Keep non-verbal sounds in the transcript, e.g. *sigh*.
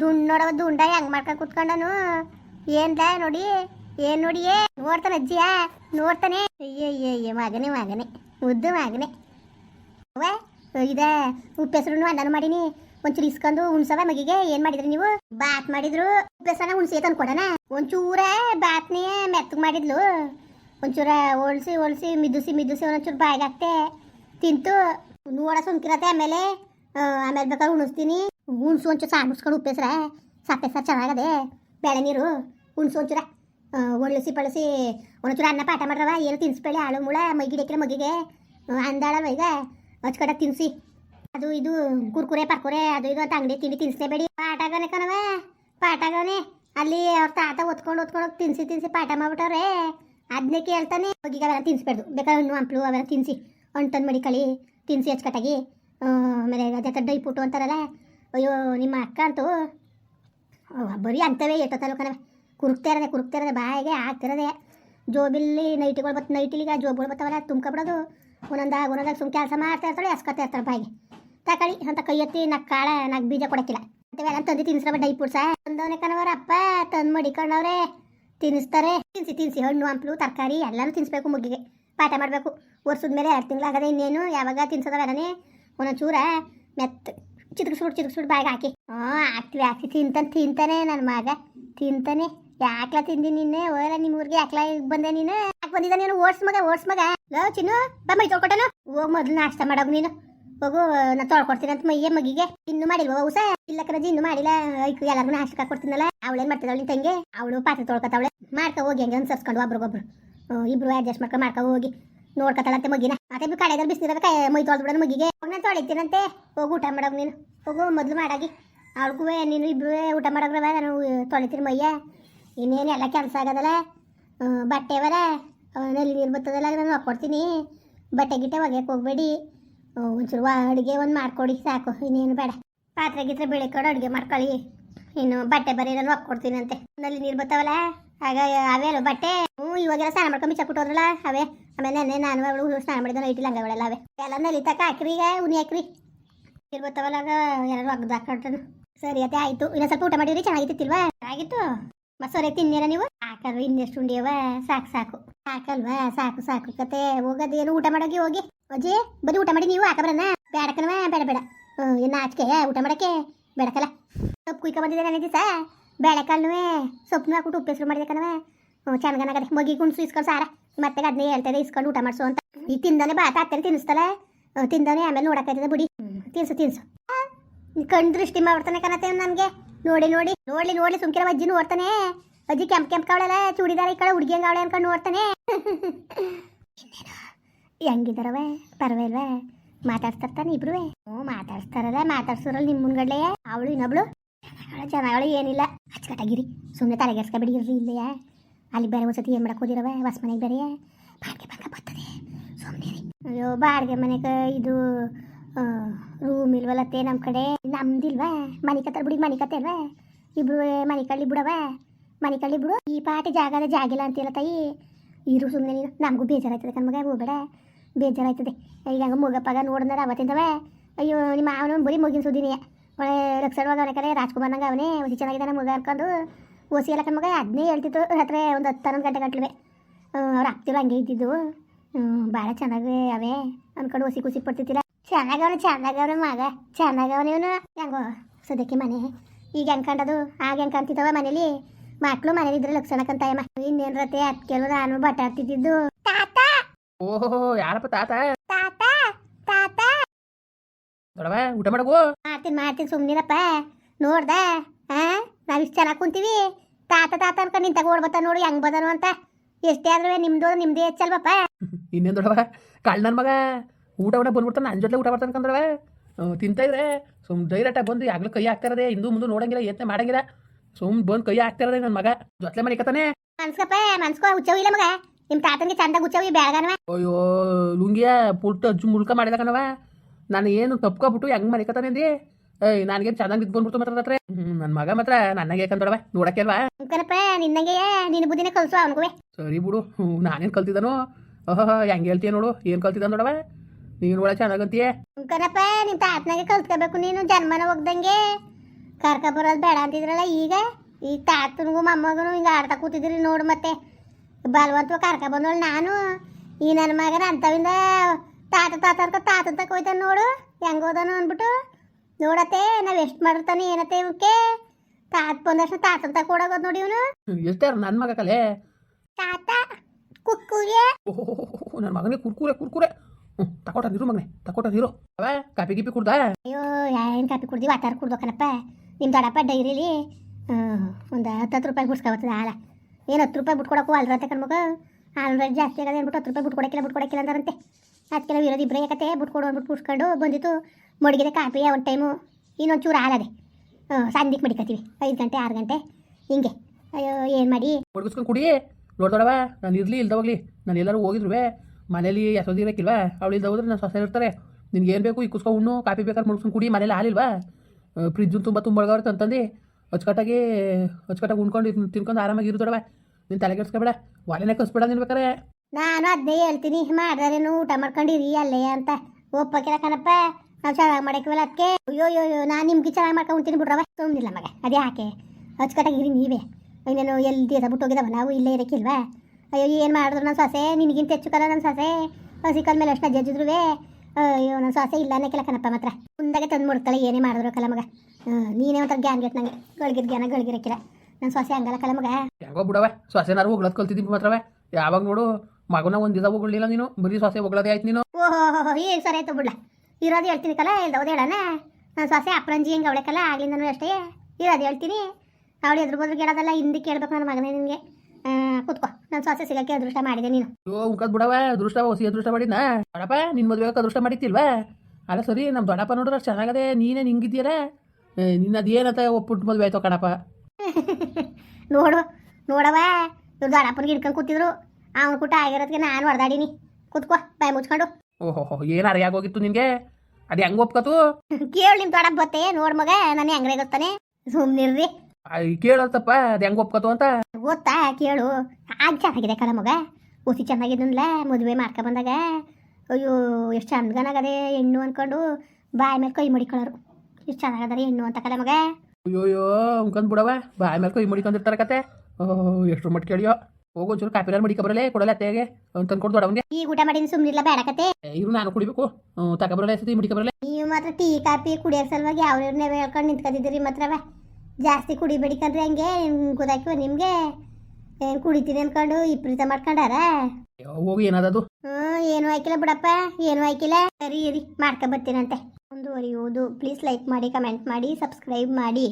ದುಂಡ್ ನೋಡವ ದುಂಡ ಹೆಂಗ್ ಮಾಡ್ಕೊಂಡು ಕುತ್ಕೊಂಡನು? ಏನ್ದ ನೋಡಿ? ಏನ್ ನೋಡಿ ಏ? ನೋಡ್ತಾನೆ ಅಜ್ಜಿಯ, ನೋಡ್ತಾನೆ. ಅಯ್ಯಯ್ಯ ಮಗನೇ ಮಗನೇ ಉದ್ದು ಮಗನೇ. ಇದ ಉಪ್ಪೆಸರು ಅನ್ನನು ಮಾಡೀನಿ. ಒಂಚೂರು ಇಸ್ಕೊಂಡು ಹುಣ್ಸವ ಮಗಿಗೆ. ಏನ್ ಮಾಡಿದ್ರಿ ನೀವು? ಬಾತ್ ಮಾಡಿದ್ರು. ಉಪ್ಪೆಸರನ ಹುಣ್ಸಿ ಕೊಡನ ಒಂಚೂರ ಬಾತ್ನೇ ಮೆತ್ತಗ್ ಮಾಡಿದ್ಲು. ಒಂಚೂರ ಒಳ್ಸಿ ಒಳ್ಸಿ ಮಿದುಸಿ ಮಿದುಸಿ ಒಂಚೂರು ಬಾಯಿಗೆ ಹಾಕ್ತೆ ತಿಂತು. ನೋಡ ಸುಮ್ಕಿರತ್ತೆ ಆಮೇಲೆ. ಆಮೇಲೆ ಬೇಕಾದ್ರೆ ಉಣಿಸ್ತೀನಿ. ಉಣ್ಸು ಒಂಚೂರು ಸಾರು ಮುಸ್ಕೊಂಡು ಉಪ್ಪೆಸ್ರ ಸಪ್ಪೆ ಚೆನ್ನಾಗದೆ ಬೇಳೆ ನೀರು, ಹುಣಸು ಒಂಚೂರ ಒಳಸಿ ಪಳಸಿ ಒಂಚೂರ ಅನ್ನ ಪಾಠ ಮಾಡ್ರವ, ಏನು ತಿನ್ಸ್ಬೇಡಿ, ಆಳು ಮುಳ ಮೈಗಿಡಕ್ಕಿರ ಮಗಿಗೆ ಅಂದಾಳ ಈಗ ಹಚ್ಕಡ ತಿನ್ಸಿ. ಅದು ಇದು ಕುರ್ಕುರೆ, ಪರ್ಕುರೆ, ಅದು ಇದು ಅಂತ ಅಂಗಡಿ ತಿಂಡಿ ತಿನ್ಸ್ಲೇಬೇಡಿ. ಪಾಠಗನೆ ಕಣವ ಪಾಠಗನೆ ಅಲ್ಲಿ ಅವ್ರ ತಾತ ಒತ್ಕೊಂಡು ಒತ್ಕೊಂಡು ತಿನ್ಸಿ ತಿನ್ಸಿ ಪಾಠ ಮಾಡ್ಬಿಟ್ಟವ್ರೆ. ಅದನ್ನೇ ಕೇಳ್ತಾನೆ. ಮಗಿಗೆ ಅವೆಲ್ಲ ತಿನ್ಸ್ಬೇಡ್ದು. ಬೇಕಾದ್ರೆ ಹಣ್ಣು, ಹಂಪ್ಲು ಅವೆಲ್ಲ ತಿನ್ಸಿ. ಹಣ್ಣು ಮಡಿ ಕಳಿ, ತಿನ್ಸಿ ಹಚ್ಕಟ್ಟಾಗಿ ಆಮೇಲೆ ಅದೇ ಡೈ ಪುಟ್ಟು ಅಂತಾರಲ್ಲ ಅಯ್ಯೋ, ನಿಮ್ಮ ಅಕ್ಕ ಅಂತೂ ಬರೀ ಅಂತವೇ ಎಷ್ಟೋ ಕಣವೆ ಕುರುಕ್ತಾ ಇರೋದೆ ಕುರುಕ್ತಾ ಇರೋದೆ ಬಾಯಿಗೆ ಆಗ್ತಿರೋದೆ ಜೋಬಿಲ್ಲಿ ನೈಟಿಗಳು ಬತ್ತು ನೈಟಿಲಿಗ ಜೋಬ್ಗಳು ಬರ್ತಾವಲ್ಲ ತುಂಬ್ಕೊಬಿಡೋದು. ಒಂದೊಂದಾಗ ಒಂದೊಂದಾಗ ಸುಮ್ ಕೆಲಸ ಮಾಡ್ತಾ ಇರ್ತಾಳೆ ಎಸ್ಕೊತಾ ಇರ್ತಾಳೆ ಬಾಯಿಗೆ. ತಕಳಿ, ಅಂತ ಕೈ ಎತ್ತಿ ನಕ್ ಕಾಳ ನಾಲ್ಕು ಬೀಜ ಕೊಡಕ್ಕಿಲ್ಲ. ಅಂತೆಲ್ಲ ತಂದು ತಿನ್ಸ್ರ ಡೈ ಪುಡ್ಸ. ತಂದವನೆ ಕಣವರ ಅಪ್ಪ, ತಂದು ಮಡಿಕೊಂಡವ್ರೆ ತಿನ್ನಿಸ್ತಾರೆ ತಿನ್ಸಿ ತಿನ್ಸಿ, ಹಣ್ಣು, ಹಂಪ್ಲು, ತರಕಾರಿ ಎಲ್ಲನೂ ತಿನ್ಸ್ಬೇಕು ಮುಗ್ಗಿಗೆ. ಪಾಠ ಮಾಡಬೇಕು. ವರ್ಷದ ಮೇಲೆ ಎರಡು ತಿಂಗಳಾಗದೆ ಇನ್ನೇನು, ಯಾವಾಗ ತಿನ್ಸೋದವೆಲ್ಲನೇ ಒಂದೊಂದು ಚೂರ ಮೆತ್ತ. ಚಿತ್ಕಿಸ್ಬಿಟ್ಟು ಚಿತ್ಕಿಸ್ಬಿಟ್ಟು ಬಾಯಿಗೆ ಹಾಕಿ. ಹ್ಞೂ ಹಾಕ್ತಿವಿ ಹಾಕ್ತಿ ತಿಂತಾನೆ ತಿಂತಾನೆ ನನ್ನ ಮಗ. ತಿಂತಾನೆ. ಯಾಕ್ಲ ತಿಂದಿ ನಿನ್ನೆ ಓಯಲ ನಿಮ್ಮ ಊರಿಗೆ? ಯಾಕ್ಲ ಬಂದೆ ನೀನು? ಯಾಕೆ ಬಂದಿದ್ದ ನೀನು? ಓಡ್ಸ್ ಮಗ ಓಡ್ಸ್ ಮಗ. ಲೋ, ಚಿನ್ನು, ಬಾ ಮೈ ತೊಳ್ಕೊಟ್ಟನು. ಹೋಗಿ ಮೊದಲು ನಾಷ್ಟ ಮಾಡೋಗು ನೀನು. ಹೋಗು, ನಾ ತೊಳ್ಕೊಡ್ತೀನಿ ಅಂತ ಮೈಯ ಮಗಿಗೆ. ಇನ್ನು ಮಾಡಿಲ್ವ ಉಸ? ಇಲ್ಲ ಕರಜಿ ಇನ್ನು ಮಾಡಿಲ್ಲ. ಐಕು, ಎಲ್ಲರಿಗೂ ನಾಷ್ಟ ಕೊಡ್ತೀನಲ್ಲ. ಅವಳೇನ್ ಮಾಡ್ತಿದ್ದಾಳೆ ನಿನ್ ತಂಗಿ? ಅವಳು ಪಾತ್ರೆ ತೊಳ್ಕೊತಾವಳೆ. ಮಾಡ್ಕೊ ಹೋಗಿ, ಹಂಗೆ ಅನ್ಸರ್ಸ್ಕೊಂಡು ಒಬ್ರಿಗೊಬ್ರು. ಇಬ್ರು ಅಡ್ಜಸ್ಟ್ ಮಾಡ್ಕೊ ಮಾಡ್ಕೊ ಹೋಗಿ. ನೋಡ್ಕೊತಾಳಂತೆ ಮಗಿನ ಅದೇ ಬಿ ಕಡೆ ಬಿಸಿನೀರಾಗ ಕೈ ಮೈ ತೊಳೆದ್ಬಿಡೋದು ಮಗಿಗೆ ಹೋಗಿ ನಾನು ತೊಳಿತೀನಂತೆ ಹೋಗು ಊಟ ಮಾಡೋಕ್ ನೀನು. ಹೋಗು ಮೊದಲು ಮಾಡಾಗಿ. ಅವ್ಳಿಗೂ ನೀನು ಇಬ್ರು ಊಟ ಮಾಡೋಕ್ರವ ನಾನು ತೊಳಿತೀನಿ ಮಯ್ಯ ಇನ್ನೇನು ಎಲ್ಲ ಕೆಲಸ ಆಗೋದಲ್ಲ ಆ, ಬಟ್ಟೆ ಬರ ನಲ್ಲಿ ನೀರು ಬರ್ತದಲ್ಲ ನಾನು ಹಾಕ್ಕೊಡ್ತೀನಿ ಬಟ್ಟೆ ಗಿಟ್ಟೆ ಒಗೆಯಕ್ಕೆ ಹೋಗಬೇಡಿ. ಒಂಚೂರು ಅಡುಗೆ ಒಂದು ಮಾಡ್ಕೊಡಿ ಸಾಕು. ಇನ್ನೇನು ಬೇಡ. ಪಾತ್ರೆ ಗಿತ್ರೆ ಬೆಳಿಕೊಂಡು ಅಡುಗೆ ಮಾಡ್ಕೊಳ್ಳಿ. ಇನ್ನು ಬಟ್ಟೆ ಬರೀ ನಾನು ಹಾಕ್ಕೊಡ್ತೀನಂತೆ ನಲ್ಲಿ ನೀರು ಬರ್ತಾವಲ್ಲ ಆಗ ಅವೇ ಅಲ್ವ ಬಟ್ಟೆ? ಹ್ಞೂ ಇವಾಗೆಲ್ಲ ಸ್ನಾನ ಮಾಡ್ಕೊಂಡು ಬಿಚ್ಚಾಕ್ಬಿಟ್ಟು ಹೋದ್ರಲ್ಲ ಅವೇ? ಆಮೇಲೆ ನಾನು ಅವಳು ಸ್ನಾನ ಮಾಡಿದ ನೈಟಿ ಅವಳೆಲ್ಲ ಅವೇ. ಎಲ್ಲ ಹಾಕ್ರಿ, ಈಗ ಉನಿ ಹಾಕ್ರಿ. ಇರ್ಬೋತವಲ್ಲಾಗ ಯಾರು ಒಗ್ದು ಹಾಕೊಳ್ತಾನು ಸರಿ, ಅದೇ ಆಯ್ತು. ಇನ್ನೊಂದು ಸ್ವಲ್ಪ ಊಟ ಮಾಡಿರಿ ಚೆನ್ನಾಗಿತ್ತಿಲ್ವಾ ಆಗಿತ್ತು ಮಸೂರೆ ತಿನ್ನೇನ ನೀವು? ಸಾಕಲ್ವ ಇನ್ನೆಷ್ಟು ಉಂಡಿಯವ ಸಾಕು ಸಾಕು. ಸಾಕಲ್ವಾ ಸಾಕು ಸಾಕು. ಕತೆ ಹೋಗೋದೇನು ಊಟ ಮಾಡೋಗಿ ಹೋಗಿ? ಅಜ್ಜಿ ಬರೀ ಊಟ ಮಾಡಿ ನೀವು ಹಾಕಬ್ರನ್ನ ಬೇಡಕನವ ಬೇಡ ಬೇಡ ಇನ್ನು ಆಚಕೆ ಊಟ ಮಾಡಕ್ಕೆ ಬೇಡಕಲ್ಲ ಸೊಪ್ಪು ಕುಯ್ಕೊ ಬಂದಿದ್ದೆ ನನಗೆ ದಿವಸ. ಬೇಳೆಕಾಳುವೆ ಸೊಪ್ಪು ಹಾಕ್ಬಿಟ್ಟು ಉಪ್ಪೆಸರು ಮಾಡಿದೆ ಕಣವ ಚೆನ್ನಾಗನಾಗದೆ ಮಗಿ ಕುಣ್ಸು ಇಸ್ಕೊಂಡು ಸಾರ. ಮತ್ತೆ ಅದನ್ನೇ ಹೇಳ್ತದೆ ಇಸ್ಕೊಂಡು ಊಟ ಮಾಡಿಸು ಅಂತ. ಈ ತಿಂದನೆ ಬಾ ಹತ್ತಿರ ತಿನ್ಸ್ತಾಳೆ ತಿಂದಾನೆ, ಆಮೇಲೆ ನೋಡಕ್ಕಾಯ್ತದೆ ಬಿಡಿ. ತಿನ್ಸು ತಿನ್ಸು. ಕಣ್ ದೃಷ್ಟಿ ಮಾಡ್ತಾನೆ ಕಣತೆ ನಮ್ಗೆ ನೋಡಿ ನೋಡಿ, ನೋಡ್ಲಿ ನೋಡ್ಲಿ, ಸುಮ್ಕಿರ ಅಜ್ಜಿ ನೋಡ್ತಾನೆ. ಅಜ್ಜಿ ಕೆಂಪ್ ಕೆಂಪ್ ಕಾವಳಲ್ಲ, ಚೂಡಿದಾರ ಈ ಕಡೆ ಹುಡುಗಿ ಹಂಗಾವಳೆ ಅನ್ಕೊಂಡು ನೋಡ್ತಾನೆ. *laughs* ಹೆಂಗಿದಾರವೆ ಪರವಾಗಿಲ್ವ? ಮಾತಾಡ್ಸ್ತಾನೆ ಇಬ್ರುವೆ? ಹ್ಞೂ, ಮಾತಾಡ್ಸ್ತಾರಲ್ಲ ಮಾತಾಡ್ಸೋರಲ್ಲ ನಿಮ್ಮ ಮುನ್ಗಡ್ಲೆ ಅವಳು ಇನ್ನೊಬ್ಳು. ಚೆನ್ನಾಗಳು ಏನಿಲ್ಲ. ಅಚ್ಚಕಟ್ಟಾಗಿರಿ ಸುಮ್ಮನೆ ತಲೆಗೆಡ್ಸ್ಕೊಬಿಡಿ ಇರ್ರಿ ಇಲ್ಲೆಯ? ಅಲ್ಲಿ ಬೇರೆ ಒಂದ್ಸತಿ ಏನು ಮಾಡಕ್ ಹೋದಿರವ? ಹೊಸ ಮನೆಗೆ ಬೇರೆ? ಬಾಡಿಗೆ ಬಂಗ ಬರ್ತದೆ. ಸುಮ್ಮನೆ ಅಯ್ಯೋ, ಬಾಡಿಗೆ ಮನೆಗೆ ಇದು ರೂಮ್ ಇಲ್ವಲ್ಲತ್ತೆ ನಮ್ಮ ಕಡೆ? ನಮ್ದಿಲ್ವಾ? ಮನೆ ಕತ್ತಲ್ ಬಿಡಿ, ಮನೆ ಕತ್ತೆ ಅಲ್ವಾ? ಇಬ್ರು ಮನೆ ಕಳ್ಳಿ ಬಿಡವ? ಮನೆ ಕಳ್ಳಿ ಬಿಡು. ಈ ಪಾಟಿ ಜಾಗದ ಜಾಗಿಲ್ಲ ಅಂತಿಲ್ಲ ತಾಯಿ? ಇರು ಸುಮ್ಮನೆ ನೀನು. ನಮಗೂ ಬೇಜಾರಾಯ್ತದೆ ಕಣ್ಮಗ ಹೋಗ್ಬೇಡ. ಬೇಜಾರಾಯ್ತದೆ. ಈಗ ಹಂಗೆ ಮುಗಪ್ಪಾಗ ನೋಡಿದ್ರೆ ಅವತ್ತಿಂದವ ಅಯ್ಯೋ, ನಿಮ್ಮ ಅವನು ಬರೀ ಮುಗಿನ ಸುದ್ದಿನಿ. ಒಳ್ಳೆ ರಕ್ಷಣವಾಗ ಅವನ ಕಡೆ ರಾಜ್ಕುಮಾರ್ನಾಗ ಅವನೇ. ಚೆನ್ನಾಗಿದ್ದಾನೆ ಮುಗ ಅನ್ಕೊಂಡು. ಓಸಿ ಎಲ್ಲ ಕಣ್ಮಗ ಅದನ್ನೇ ಹೇಳ್ತಿತ್ತು. ರಾತ್ರಿ ಒಂದು ಹತ್ತು ಹನ್ನೊಂದು ಗಂಟೆ ಗಂಟ್ಲುವೆ. ಅವ್ರು ಆಗ್ತಿರೋ ಹಂಗೆ ಇದ್ದಿದ್ದು. ಭಾಳ ಚೆನ್ನಾಗಿ ಅವೇ ಅನ್ಕೊಂಡು ಹೊಸಿ ಖುಷಿ ಪಡ್ತಿದ್ದಿಲ್ಲ ಚೆನ್ನಾಗವನು ಚೆನ್ನಾಗವನು ಮಗ. ಚೆನ್ನಾಗವನು ಇವನು. ಹೆಂಗೋ ಸದ್ಯಕ್ಕೆ ಮನೆ. ಈಗ ಹೆಂಗೆ ಕಂಡದು ಆಗ ಹೆಂಗೆ ಕಾಣ್ತಿತ್ತವ ಮನೇಲಿ? ಮಕ್ಕಳು ಮನೇಲಿ ಇದ್ರೆ ಲಕ್ಷಣಕ್ಕಂತಾಯಮ್ಮ ಇನ್ನೇನು ರತೆ? ಅದ್ ಕೆಲವು ನಾನು ಬಟ್ಟ ಆಡ್ತಿದ್ದು ತಾತ! ಓಹೋ ಯಾರಪ್ಪ ತಾತ? ತಾತ! ತಾತ! ಊಟ ಮಾಡಗು ಮಾಡ್ತೀನಿ ಮಾಡ್ತೀನಿ ಸುಮ್ನಿರಪ್ಪ. ನೋಡ್ದೆ ಹಾ ನಾವಿಷ್ಟು ಚೆನ್ನಾಗಿ ಕುಂತೀವಿ. ತಾತ ತಾತ ಅನ್ಕೊಂಡು ನಿಂತಾಗ ಓಡ್ಬತ್ತ ನೋಡು ಹೆಂಗ್ ಬದನು ಅಂತ. ಎಷ್ಟೇ ಆದ್ರೂ ನಿಮ್ದು ನಿಮ್ದೇ ಹೆಚ್ಚಲ್ವಪ್ಪ *laughs* ಇನ್ನೇನು ದೊಡವ ಕಾಳ್ ನನ್ನ ಮಗ. ಊಟ ಊಟ ಬಂದ್ಬಿಡ್ತಾನೆ ನನ್ನ ಜೊತೆ ಊಟ ಮಾಡ್ತಾನೆ ಕಂದ್ರವ ತಿಂತಾ ಇದ್ರೆ. ಸುಮ್ ಡೈರೆಕ್ಟಾಗಿ ಬಂದು ಯಾಗ್ಲೂ ಕೈ ಹಾಕ್ತಾರದೆ ಹಿಂದೂ ಮುಂದೆ ನೋಡಂಗಿಲ್ಲ ಯತ್ನೆ ಮಾಡಂಗಿಲ್ಲ. ಸುಮ್ ಬಂದು ಕೈ ಹಾಕ್ತಾರದೆ ನನ್ನ ಮಗ. ಜೊತೆ ಮನಿಕತಾನೆ ಮನ್ಸ್ಕಪ್ಪ ಮನ್ಸ್ಕೋ ಹುಚ್ಚವು ಇಲ್ಲ ಮಗ. ನಿಮ್ ತಾತನಿಗೆ ಚಂದ ಹುಚ್ಚವಿ ಬೆಳಗನವ. ಅಯ್ಯೋ ಲುಂಗಿಯ ಪುಟ್ಟ ಅಜ್ಜು ಮುಳ್ಕ ಮಾಡಿದ ಕಣವ. ನಾನು ಏನು ತಪ್ಕೊಬಿಟ್ಟು ಹೆಂಗ್ ಮನಿಕತಾನೆ ಅಂದಿ? ಏಯ್ ನನಗೆ ಚೆನ್ನಾಗಿ ನಿಂತು ಬಂದ್ಬಿಡ್ತು ಮಾತ್ರ ಹತ್ರ? ನನ್ನ ಮಗ ಮಾತ್ರ ನನಗೆ ಯಾಕಂದೊಡವ ನೋಡಕ್ಕೆ ಅಲ್ವಾ ಅಂಕನಪ್ಪ ನಿನ್ನಂಗೆ ನಿನ್ನ ಬುದ್ಧಿನ ಕಲ್ಸು ಅವನಿಗೂ. ಸರಿ ಬಿಡು ನಾನೇನು ಕಲ್ತಿದ್ದಾನು? ಓಹೋ ಹೆಂಗೆ ಹೇಳ್ತೀಯ ನೋಡು ಏನು ಕಲ್ತಿದ್ದ ನೋಡವ ನೀನು ಒಳ್ಳೆ ಚೆನ್ನಾಗಂತೀಯ? ಅಂಕನಪ್ಪ ನಿನ್ ತಾತನಾಗೆ ಕಲ್ತ್ಕೋಬೇಕು ನೀನು ಜನ್ಮನ ಹೋಗ್ದಂಗೆ ಕರ್ಕ ಬರೋದು ಬೇಡ ಅಂತಿದ್ರಲ್ಲ ಈಗ. ಈ ತಾತನಿಗೂ ಮೊಮ್ಮಗನು ಹಿಂಗ ಆಡ್ತಾ ಕೂತಿದ್ರಿ ನೋಡು ಮತ್ತೆ. ಬಲವಂತ ಕರ್ಕ ಬಂದವಳು ನಾನು. ಈ ನನ್ನ ಮಗನ ಅಂತವಿಂದ ತಾತ ತಾತ ತಾತ ಕೋಯ್ತಾನ ನೋಡು. ಹೆಂಗ್ ನೋಡು ಹೆಂಗೋದನು ಅಂದ್ಬಿಟ್ಟು. ನೋಡತ್ತೆ ನಾವು ಎಷ್ಟು ಮಾಡಿರ್ತಾನೆ ಏನತ್ತೆ ಇವಕ್ಕೆ? ತಾತ್ ಬಂದಷ್ಟು ತಾತನ ತಕ ಓಡಾಗೋದು ನೋಡಿ ಇವನು. ಎಷ್ಟಾರ ನನ್ನ ಮಗ ಕಲೆ? ತಾತ ಕುಕ್ಕುಗೆ. ಓಹೋ ನನ್ನ ಮಗನೇ ಕುರ್ಕುರೆ ಕುರ್ಕುರೆ. ಹ್ಞೂ ತಕೋಟ ನೀರು ಮಗನೇ ತಕೋಟ ನೀರು. ಅವ ಕಾಪಿ ಗಿಪಿ ಕುಡ್ದ? ಅಯ್ಯೋ ಏನು ಕಾಪಿ ಕುಡ್ದಿ ವಾತಾರ ಕುಡ್ಬೇಕನಪ್ಪ ನಿಮ್ಮ ದೊಡ್ಡಪ್ಪ ಡೈರಿಲಿ ಒಂದು ಹತ್ತು ಹತ್ತು ರೂಪಾಯಿ ಬಿಡ್ಸ್ಕೊಬರ್ತದೆ ಹಾಲ. ಏನು ಹತ್ತು ರೂಪಾಯಿ ಬಿಟ್ಕೊಡಕ್ಕೂ ಅಲ್ರತ್ತೆ ಕಣ್ಮಗ ಆಲ್ರೆಡಿ ಜಾಸ್ತಿ ಆಗದೆ ಅಂದ್ಬಿಟ್ಟು ಹತ್ತು ರೂಪಾಯಿ ಬಿಟ್ಕೊಡಕ್ಕಿಲ್ಲ ಬಿಟ್ಕೊಡಕ್ಕಿಲ್ಲ ಅಂತಾರಂತೆ. ಅದಕ್ಕೆಲ್ಲ ಇರೋದು ಇಬ್ಬರೇ ಯಾಕತ್ತೆ ಬಿಟ್ಕೊಡು ಅಂದ್ಬಿಟ್ಟು ಬಿಡ್ಸ್ಕೊಂಡು ಬಂದಿತ್ತು. ಮಡಗಿದೆ ಕಾಪಿ ಒಂದು ಟೈಮು ಇನ್ನೊಂದು ಚೂರು ಹಾಲದೆ ಸಂದಿಕ್ಕೆ ಮಡಿಕತ್ತೀವಿ. ಐದು ಗಂಟೆ ಆರು ಗಂಟೆ ಹಿಂಗೆ. ಅಯ್ಯೋ ಏನು ಮಾಡಿ? ಮಡಗಿಸ್ಕೊಂಡು ಕುಡಿ. ನೋಡ್ದೊಡವ ನಾನು ಇರಲಿ ಇಲ್ಲದ ಹೋಗ್ಲಿ. ನಾನು ಎಲ್ಲರೂ ಹೋಗಿದ್ರು ಮನೇಲಿ ಯಶೋದಿರಕ್ಕಿಲ್ವಾ ಅವಳು ಇಲ್ದ ಹೋದ್ರೆ ನಾನು ಸೊಸೆ ಇರ್ತಾರೆ. ನಿನ್ಗೆ ಏನು ಬೇಕು ಈ ಕುಸ್ಕೊ ಉಣ್ಣು ಕಾಫಿ ಬೇಕಾದ್ರೆ ಮುಗಿಸ್ಕೊಂಡು ಕುಡಿ. ಮನೇಲಿ ಹಾಲಿಲ್ವಾ? ಫ್ರಿಜ್ಜು ತುಂಬ ತುಂಬ ತುಂಬಳ್ಗವ್ರೆ ಅಂತಂದು. ಅಚ್ಚುಕಟ್ಟಾಗಿ ಅಚ್ಚುಕಟ್ಟಾಗಿ ಉಣ್ಕೊಂಡು ತಿನ್ಕೊಂಡು ಆರಾಮಾಗಿ ಇರುದೊಡವ ನೀನು ತಲೆ ಕೆಡ್ಸ್ಕೊಬೇಡ. ಒಲೆನೇ ಕಸ್ಬೇಡ ನೀನು ಬೇಕಾರೆ. ನಾನು ಅದನ್ನೇ ಹೇಳ್ತೀನಿ. ಮಾಡ್ದಾರೇನು ಊಟ ಮಾಡ್ಕೊಂಡಿರಿ ಅಲ್ಲೇ ಅಂತ. ಒಪ್ಪಕ್ಕಿಲ್ಲ ಕಣಪ್ಪ. ನಾವು ಚೆನ್ನಾಗಿ ಮಾಡಕ್ಕಿವಲ್ಲ ಅದಕ್ಕೆ ಅಯ್ಯೋ ಅಯ್ಯೋ ನಾನು ನಿಮ್ಗೆ ಚೆನ್ನಾಗಿ ಮಾಡ್ಕೊಂಡು ಬಿಡ್ರವ ಸುಮ್ಮನಿಲ್ಲ ಮಗ. ಅದೇ ಯಾಕೆ? ಅಚ್ಚುಕಟ್ಟಾಗಿರಿ ನೀವೇ. ಇನ್ನೇನು ಎಲ್ಲಿ ದೇಶ ಬಿಟ್ಟು ಹೋಗಿದಾವ? ನಾವು ಇಲ್ಲೇ ಇರಕ್ಕಿಲ್ವ ಅಯ್ಯೋ ಏನು ಮಾಡಿದ್ರು ನನ್ನ ಸೊಸೆ? ನಿನಗಿಂತ ಹೆಚ್ಚು ಕಲ ನನ್ನ ಸೊಸೆ? ಹಸಿ ಕಲ್ ಮೇಲೆ ಅಷ್ಟು ಜಜ್ಜಿದ್ರುವೆ ಅಯ್ಯೋ ನನ್ನ ಸೊಸೆ ಇಲ್ಲ ಅನ್ನಕ್ಕಿಲ್ಲ ಕಣಪ್ಪ ಮಾತ್ರ. ಮುಂದಾಗೆ ತಂದು ಮುಡ್ತಾಳೆ ಏನೇ ಮಾಡಿದ್ರು ಕಲ ಮಗ. ನೀನೇ ಒಂಥರ ಗ್ಯಾನ್ ಗೆಟ್ ನನಗೆ ಗಳಿಗಿದ ಜ್ಞಾನ ಗಳಿಗಿರಕ್ಕಿಲ್ಲ ನನ್ನ ಸೊಸೆ ಹಂಗಲ್ಲ ಕಲ ಮಗ. ಹೆಂಗೋ ಬಿಡವ ಸೊಸೆನಾರು ಹೋಗ್ಲತ್ ಕಲ್ತಿದ್ದೀನಿ ಮಾತ್ರವೇ ಯಾವಾಗ ನೋಡು ಮಗನ ಒಂದು ದಿವಸ ಹೋಗ್ಲಿಲ್ಲ ನೀನು. ಬರೀ ಸೊಸೆ ಹೋಗ್ಲದೇ ಆಯ್ತು ನೀನು. ಓಹೋ ಈ ಸರಿ ಆಯ್ತು ಬಿಡ್ಲ. ಇರೋದು ಹೇಳ್ತೀನಿ ಕಲ ಇಲ್ದವ್ದು ಹೇಳಣ ನಾನು ಸೊಸೆ ಅಪ್ರಂಜಿ ಹಿಂಗೆ ಅವಳೆಕಲ್ಲ ಆಗ್ಲಿಂದನೂ ಅಷ್ಟೇ. ಇರೋದು ಹೇಳ್ತೀನಿ. ಅವಳು ಎದುರು ಬದ್ರಿಗೆ ಹೇಳೋದಲ್ಲ ಹಿಂದಿ ಕೇಳ್ಬೇಕು ನನ್ನ ಮಗನೇ ನಿನಗೆ. ಕುತ್ಕೋ. ನಾನು ಸೊಸೆ ಸಿಗಕ್ಕೆ ಅದೃಷ್ಟ ಮಾಡಿದೆ ನೀನು. ಅಯ್ಯೋ ಉಂಕದ್ ಬಿಡವ ಅದೃಷ್ಟ ಹೊಸಿ ಅದೃಷ್ಟ ಮಾಡಿದ್ನ? ದೊಡಪ್ಪ ನಿನ್ನ ಮದುವೆ ಅದೃಷ್ಟ ಮಾಡಿತ್ತಿಲ್ವಾ ಅಲ್ಲ ಸರಿ ನಮ್ಮ ದೊಡಪ್ಪ ನೋಡಿದ್ರೆ ಅಷ್ಟು ಚೆನ್ನಾಗದೆ ನೀನೇ ನಿಂಗಿದ್ದೀರ ನಿನ್ನದು ಏನಂತ ಒಪ್ಪುಟ್ಟು ಮದುವೆ ಆಯ್ತು ಕಣಪ್ಪ. *laughs* ನೋಡು ನೋಡವ ಇವ್ರು ದೊಡ್ಡಪ್ಪನಿಗೆ ಹಿಡ್ಕೊಂಡು ಕೂತಿದ್ರು. ಅವ್ನು ಕೂಟ ಆಗಿರೋದಕ್ಕೆ ನಾನು ಹೊಡೆದಾಡೀನಿ. ಕುತ್ಕೋ ಬಾಯ್ ಮುಚ್ಕೊಂಡು. ಓಹೋ ಏನು ಅರಿಯಾಗೋಗಿತ್ತು ನಿನಗೆ? ಅದು ಹೆಂಗೆ ಒಪ್ಕತು ಕೇಳಿ ನಿಮ್ ದೊಡ್ಡಪ್ಪ ಬತ್ತೆ ನೋಡ್ ಮಗ ನಾನು ಹೆಂಗ್ರೆ ಗೊತ್ತಾನೆ ಸುಮ್ಮನಿರ್ರಿ ಕೇಳತ್ತಪ್ಪ ಅದು ಹೆಂಗೆ ಒಪ್ಕತು ಅಂತ? ಗೊತ್ತಾ ಕೇಳು. ಆಗ ಚೆನ್ನಾಗಿದೆ ಕಣ ಮಗ. ಉಸಿ ಚೆನ್ನಾಗಿದ್ನಲ್ಲ ಮದುವೆ ಮಾಡ್ಕೊ ಬಂದಾಗ. ಅಯ್ಯೋ ಎಷ್ಟು ಚಂದಗನಾಗದೆ ಹೆಣ್ಣು ಅನ್ಕೊಂಡು ಬಾಯ್ ಮೇಲೆ ಕೈ ಮಡಿಕೊಳ್ಳೋರು. ಎಷ್ಟು ಚೆನ್ನಾಗದಾರೆ ಹೆಣ್ಣು ಅಂತ ಕಲೆ ಮಗ. ಅಯ್ಯೋ ಅಯ್ಯೋ ಉಂಕಂದ್ ಬಿಡವ ಬಾಯ್ ಮೇಲೆ ಕೈ ಮಡಿಕೊಂಡಿರ್ತಾರ ಕತೆ. ಓಹ್ ಎಷ್ಟು ಮಟ್ಟ ಕೇಳಿಯೋ. ಹೋಗು ಒಂಚೂರು ಎಲ್ಲ ಮಡಿಕ ಬರಲೇ ಕೊಡಲ್ಲ ಅತ್ತೆಗೆ. ತಂದು ಅನ್ಕೊಂಡು ದೊಡ್ಡವನಿಗೆ ಈಗ ಊಟ ಮಾಡಿನ ಸುಮ್ಮನಿಲ್ಲ ಬೇಡಕತೆ ಇವ್ರು ನಾನು ಕುಡಿಬೇಕು. ತಕ ಬರಲ್ಲ ಸತಿ ಮಡಿಕ ಬರಲ್ಲ ನೀವು ಮಾತ್ರ ಟೀ ಕಾಫಿ ಕುಡಿಯೋ ಸಲುವಾಗಿ ಅವ್ರವ್ರನ್ನೇ ಹೇಳ್ಕೊಂಡು ನಿಂತ್ಕೊಂಡಿದ್ದೀರಿ ಮಾತ್ರವ ಜಾಸ್ತಿ ಕುಡಿಬೇಡಿ ಕಂದ್ರೆ ಹಂಗೆ? ಗೊತ್ತಾಕಿವ ನಿಮಗೆ. ಏನು ಕುಡಿತೀನಿ ಅನ್ಕೊಂಡು ಇಪ್ರೀತ ಮಾಡ್ಕೊಂಡಾರ? ಹೋಗಿ ಏನದದು. ಹ್ಞೂ ಏನು ಆಯ್ಕಿಲ್ಲ ಬಿಡಪ್ಪ ಏನು ಆಯ್ಕಿಲ್ಲ. ಸರಿ ಇರಿ ಮಾಡ್ಕೊ ಬರ್ತೀನಂತೆ. ಮುಂದುವರಿಯುವುದು. ಪ್ಲೀಸ್ ಲೈಕ್ ಮಾಡಿ ಕಮೆಂಟ್ ಮಾಡಿ ಸಬ್ಸ್ಕ್ರೈಬ್ ಮಾಡಿ.